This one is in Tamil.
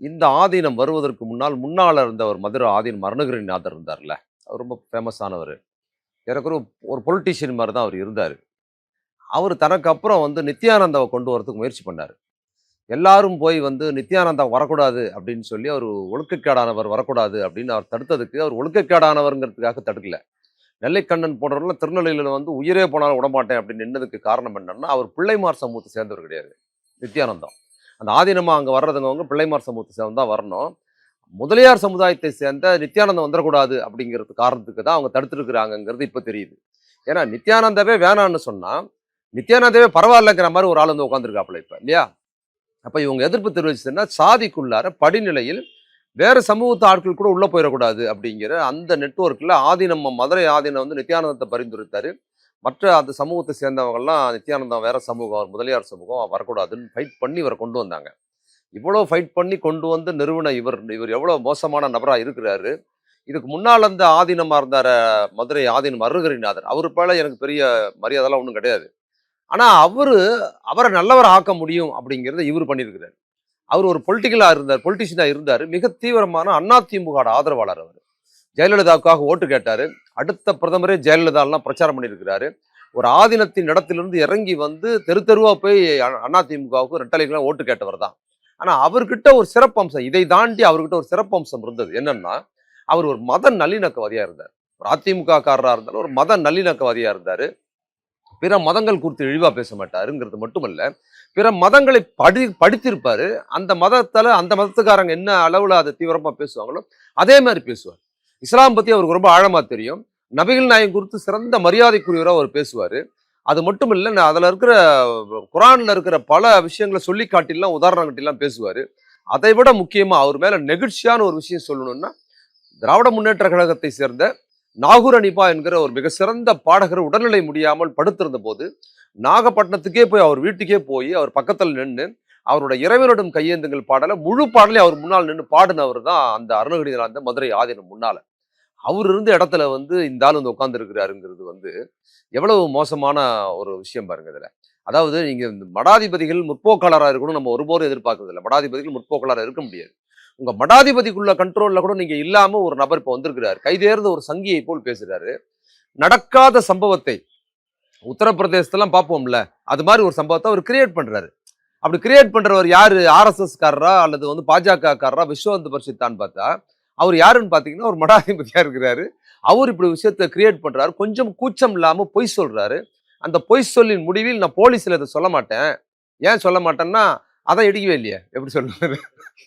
இந்த ஆதீனம் வருவதற்கு முன்னால் முன்னால் இருந்த ஒரு மதுரை ஆதீனம் மரணகிரிநாதர் இருந்தார்ல. அவர் ரொம்ப ஃபேமஸானவர் எனக்கு ஒரு ஒரு பொலிட்டீஷியன் மாதிரி தான் அவர் இருந்தார். அவர் தனக்கு அப்புறம் வந்து நித்யானந்தாவை கொண்டு வரதுக்கு முயற்சி பண்ணார். எல்லாரும் போய் வந்து நித்யானந்தா வரக்கூடாது அப்படின்னு சொல்லி அவர் ஒழுக்கக்கேடானவர் வரக்கூடாது அப்படின்னு அவர் தடுத்ததுக்கு அவர் ஒழுக்கக்கேடானவருங்கிறதுக்காக தடுக்கல. நெல்லைக்கண்ணன் போன்றவர்கள் திருநெல்வேலியில் வந்து உயிரே போனாலும் விடமாட்டேன் அப்படின்னு நின்னதுக்கு காரணம் என்னன்னா அவர் பிள்ளைமார் சமூகத்தை சேர்ந்தவர் கிடையாது நித்யானந்தம் அந்த ஆதீனமாக அங்கே வர்றதுங்க வர்றதுங்கவங்க பிள்ளைமார் சமூகத்தை சேர்ந்து தான் வரணும். முதலியார் சமுதாயத்தை சேர்ந்த நித்யானந்தம் வந்துடக்கூடாது அப்படிங்கிறது காரணத்துக்கு தான் அவங்க தடுத்துருக்குறாங்கங்கிறது இப்போ தெரியுது. ஏன்னா நித்யானந்தாவே வேணான்னு சொன்னால் நித்யானந்தாவே பரவாயில்லங்கிற மாதிரி ஒரு ஆள் வந்து உட்காந்துருக்காப்புல இப்போ இல்லையா? அப்போ இவங்க எதிர்ப்பு தெரிவிச்சுன்னா சாதிக்குள்ளார படிநிலையில் வேறு சமூகத்து ஆட்கள் கூட உள்ளே போயிடக்கூடாது அப்படிங்கிற அந்த நெட்வொர்க்கில் ஆதீனம் மதுரை ஆதீனம் வந்து நித்யானந்தத்தை பரிந்துரைத்தார். மற்ற அந்த சமூகத்தை சேர்ந்தவங்கெல்லாம் நித்யானந்தம் வேற சமூகம் அவர் முதலியார் சமூகம் வரக்கூடாதுன்னு ஃபைட் பண்ணி இவரை கொண்டு வந்தாங்க. இவ்வளோ ஃபைட் பண்ணி கொண்டு வந்து நிறுவன இவர் இவர் எவ்வளோ மோசமான நபராக இருக்கிறாரு. இதுக்கு முன்னால் அந்த ஆதீனமாக இருந்தார் மதுரை ஆதீனம் அருகரிநாதர் அவர் பேல எனக்கு பெரிய மரியாதைலாம் ஒன்றும் கிடையாது. ஆனால் அவர் அவரை நல்லவரை ஆக்க முடியும் அப்படிங்கிறத இவர் பண்ணியிருக்கிறார். அவர் ஒரு பொலிட்டிக்கலாக இருந்தார் பொலிட்டிஷியனாக இருந்தார். மிக தீவிரமான அதிமுக ஆதரவாளர் அவர். ஜெயலலிதாவுக்காக ஓட்டு கேட்டார். அடுத்த பிரதமரே ஜெயலலிதாலாம் பிரச்சாரம் பண்ணியிருக்கிறாரு. ஒரு ஆதீனத்தின் இடத்திலிருந்து இறங்கி வந்து தெரு தெருவாக போய் அதிமுகவுக்கு ரெட்டலைக்கெல்லாம் ஓட்டு கேட்டவர் தான். ஆனால் அவர்கிட்ட ஒரு சிறப்பம்சம் இதை தாண்டி அவர்கிட்ட ஒரு சிறப்பம்சம் இருந்தது. என்னன்னா அவர் ஒரு மத நல்லிணக்கவாதியாக இருந்தார். ஒரு அதிமுகக்காரராக இருந்தாலும் ஒரு மத நல்லிணக்கவாதியாக இருந்தார். பிற மதங்கள் குறித்து இழிவாக பேச மாட்டாருங்கிறது மட்டுமல்ல பிற மதங்களை படி படித்திருப்பார். அந்த மதத்தில் அந்த மதத்துக்காரங்க என்ன அளவில் அதை தீவிரமாக பேசுவாங்களோ அதே மாதிரி பேசுவார். இஸ்லாம் பற்றி அவருக்கு ரொம்ப ஆழமாக தெரியும். நபிகள் நாயகம் குறித்து சிறந்த மரியாதைக்குரியவராக அவர் பேசுவார். அது மட்டும் இல்லை நான் அதில் இருக்கிற குரானில் இருக்கிற பல விஷயங்களை சொல்லி காட்டிலாம் உதாரணம் காட்டிலாம் பேசுவார். அதை விட முக்கியமாக அவர் மேலே நெகிழ்ச்சியான ஒரு விஷயம் சொல்லணும்னா திராவிட முன்னேற்ற கழகத்தை சேர்ந்த நாகூர் அனிபா என்கிற ஒரு மிக சிறந்த பாடகர் உடல்நிலை முடியாமல் படுத்திருந்த போது நாகப்பட்டினத்துக்கே போய் அவர் வீட்டுக்கே போய் அவர் பக்கத்தில் நின்று அவருடைய இறைவனிடம் கையேந்துங்கள் பாடலை. முழு பாடலையும் அவர் முன்னால் நின்று பாடினவர் தான் அந்த அருணகிரிநாத மதுரை ஆதீனம் முன்னால. அவர் இருந்த இடத்துல வந்து இந்த ஆள் வந்து உட்காந்துருக்கிறாருங்கிறது வந்து எவ்வளவு மோசமான ஒரு விஷயம் பாருங்க இதில். அதாவது நீங்கள் இந்த மடாதிபதிகள் முற்போக்காளராக இருக்கணும் நம்ம ஒருபோதும் எதிர்பார்க்கறதில்ல மடாதிபதிகள் முற்போக்காளராக இருக்க முடியாது. உங்கள் மடாதிபதிக்குள்ள கண்ட்ரோலில் கூட நீங்கள் இல்லாமல் ஒரு நபர் இப்போ வந்திருக்கிறார். கைதேர்ந்த ஒரு சங்கியை போல் பேசுகிறாரு நடக்காத சம்பவத்தை உத்தரப்பிரதேசத்தெல்லாம் பார்ப்போம்ல. அது மாதிரி ஒரு சம்பவத்தை அவர் கிரியேட் பண்ணுறாரு அப்படி கிரியேட் பண்றவர் யாரு? ஆர்எஸ்எஸ் காரரா அல்லது வந்து பாஜக காரரா விஸ்வந்து பார்த்தா அவர் யாருன்னு பார்த்தீங்கன்னா ஒரு மடாதிபதியா இருக்கிறாரு. அவர் இப்படி விஷயத்த கிரியேட் பண்றாரு. கொஞ்சம் கூச்சம் இல்லாம பொய் சொல்றாரு. அந்த பொய் சொல்லின் முடிவில் நான் போலீஸ்ல இதை சொல்ல மாட்டேன். ஏன் சொல்ல மாட்டேன்னா அதான் இடிக்கவே இல்லையே. எப்படி சொல்லுவாரு?